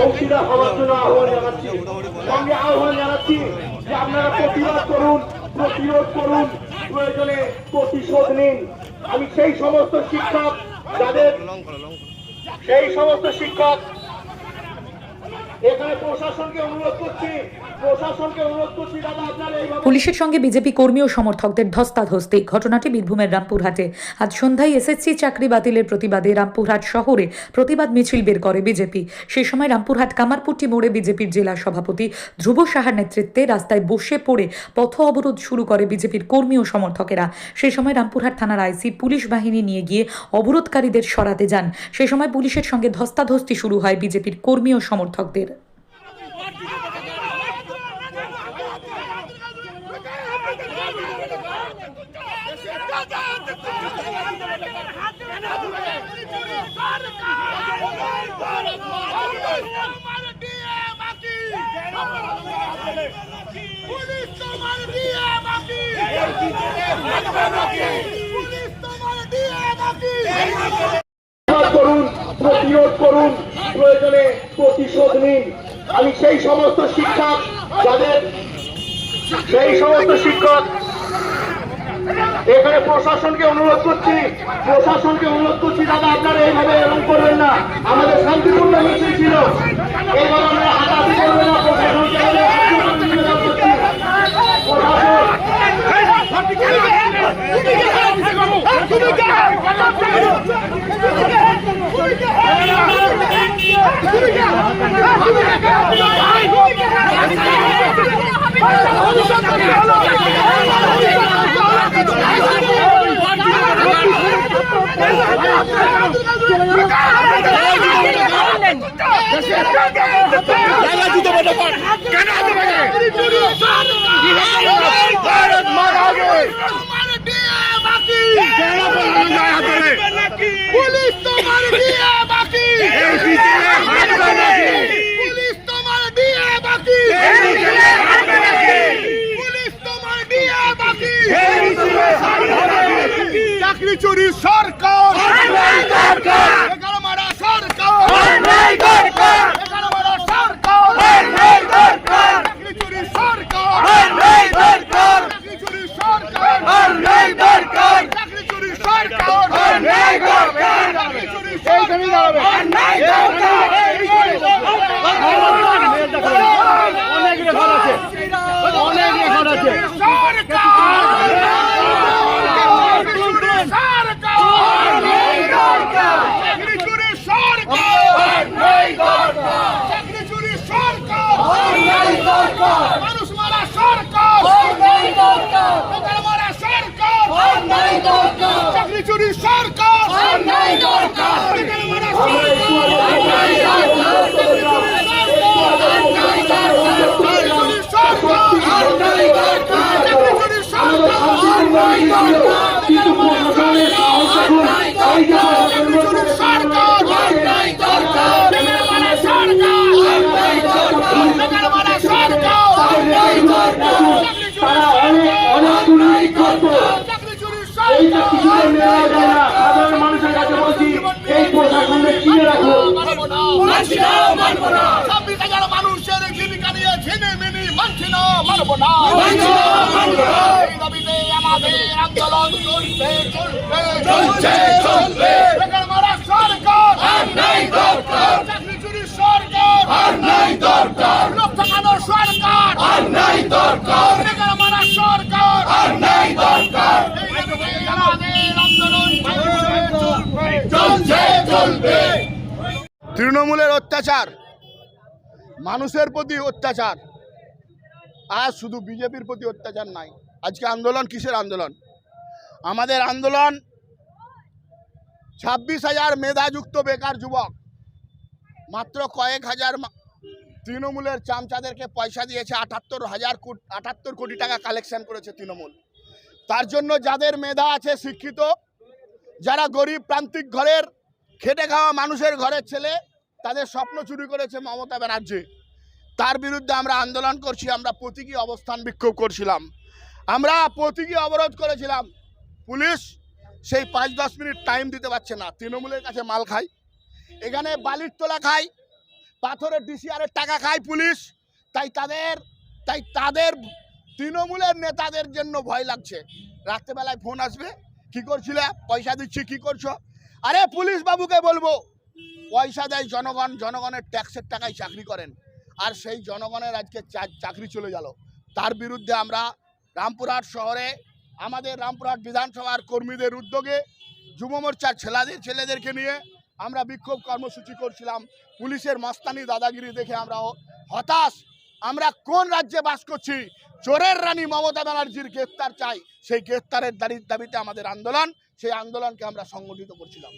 অংশীদার হওয়ার জন্য আহ্বান জানাচ্ছি। সঙ্গে আহ্বান জানাচ্ছি যে আপনারা প্রতিবাদ করুন, প্রতিরোধ করুন, প্রয়োজনে প্রতিশোধ নিন। আমি সেই সমস্ত শিক্ষক যাদের সেই সমস্ত শিক্ষক পুলিশের সঙ্গে বিজেপি কর্মী ও সমর্থকদের ধস্তাধস্তি। ঘটনাটি বীরভূমের রামপুরহাটে। আজ সন্ধ্যায় এসএসসি চাকরি বাতিলের প্রতিবাদে রামপুরহাট শহরে প্রতিবাদ মিছিল বের করে বিজেপি। সেই সময় রামপুরহাট কামারপুটি মোড়ে বিজেপির জেলা সভাপতি ধ্রুব সাহার নেতৃত্বে রাস্তায় বসে পড়ে পথ অবরোধ শুরু করে বিজেপির কর্মী ও সমর্থকেরা। সেই সময় রামপুরহাট থানার আইসি পুলিশ বাহিনী নিয়ে গিয়ে অবরোধকারীদের সরাতে যান। সেই সময় পুলিশের সঙ্গে ধস্তাধস্তি শুরু হয় বিজেপির কর্মী ও সমর্থকদের পুলিশ তোমার দিয়ে বাকি পুলিশ তোমার দিয়ে বাকি প্রতিবাদ করুন প্রতিরোধ করুন প্রয়োজনে প্রতিশোধ নিন। আমি সেই সমস্ত শিক্ষক যাদের সেই সমস্ত শিক্ষক এখানে প্রশাসনকে অনুরোধ করছি প্রশাসনকে অনুরোধ করছি দাদা আপনারা এইভাবে এরকম করবেন না। আমাদের শান্তিপূর্ণ মিছিল ছিল। এইভাবে আমরা হাতাহাতি করবেন না প্রশাসনকে আমরা শান্তিপূর্ণ নিবেদন করছি প্রশাসন তোমার দিয়ে বাকি পুলিশ তোমার দিয়ে বাকি পুলিশ তোমার দিয়ে বাকি পুলিশ তোমার দিয়ে বাকি চাকরি চুরি, সরকার सरकार চিনে রাখো। ছাব্বিশ হাজার মানুষের জীবিকা নিয়ে ছিনে মিনি মানছি না মানবো না। এই দাবিতে আমাদের আন্দোলন চলছে চলছে চলছে বেকার মারা সরকার চাকরি চুরি সরকার লোক ঠকানো সরকার বেকার মারা সরকার এই দাবিতে আমাদের আন্দোলন চলছে চলবে তৃণমূলের অত্যাচার, মানুষের প্রতি অত্যাচার। আর শুধু বিজেপির প্রতি অত্যাচার নাই, আজকে আন্দোলন কিসের আন্দোলন? আমাদের আন্দোলন ছাব্বিশ হাজার মেধাযুক্ত বেকার যুবক, মাত্র কয়েক হাজার তৃণমূলের চামচাদেরকে পয়সা দিয়েছে আটাত্তর হাজার কোটি আটাত্তর কোটি টাকা কালেকশন করেছে তৃণমূল। তার জন্য যাদের মেধা আছে শিক্ষিত, যারা গরিব প্রান্তিক ঘরের খেটে খাওয়া মানুষের ঘরের ছেলে, তাদের স্বপ্ন চুরি করেছে মমতা ব্যানার্জি। তার বিরুদ্ধে আমরা আন্দোলন করছি, আমরা প্রতীকী অবস্থান বিক্ষোভ করছিলাম। আমরা প্রতীকী অবরোধ করেছিলাম। পুলিশ সেই পাঁচ দশ মিনিট টাইম দিতে পারছে না। তৃণমূলের কাছে মাল খায়, এখানে বালির তোলা খায়, পাথরের ডিসিআরের টাকা খায় পুলিশ। তাই তাদের তাই তাদের তৃণমূলের নেতাদের জন্য ভয় লাগছে। রাত্রেবেলায় ফোন আসবে, কি করছিলে? পয়সা দিচ্ছি, কি করছ? আরে পুলিশ বাবুকে বলব, পয়সা দেয় জনগণ, জনগণের ট্যাক্সের টাকায় চাকরি করেন। আর সেই জনগণের আজকে চাকরি চলে গেল। তার বিরুদ্ধে আমরা রামপুরহাট শহরে, আমাদের রামপুরহাট বিধানসভার কর্মীদের উদ্যোগে যুব মোর্চার ছেলেদের ছেলেদেরকে নিয়ে আমরা বিক্ষোভ কর্মসূচি করছিলাম। পুলিশের মস্তানি দাদাগিরি দেখে আমরা হতাশ। আমরা কোন রাজ্যে বাস করছি? চোরের রানী মমতা ব্যানার্জির গ্রেফতার চাই। সেই গ্রেফতারের দাবি দাবিতে আমাদের আন্দোলন, সেই আন্দোলনকে আমরা সংগঠিত করছিলাম।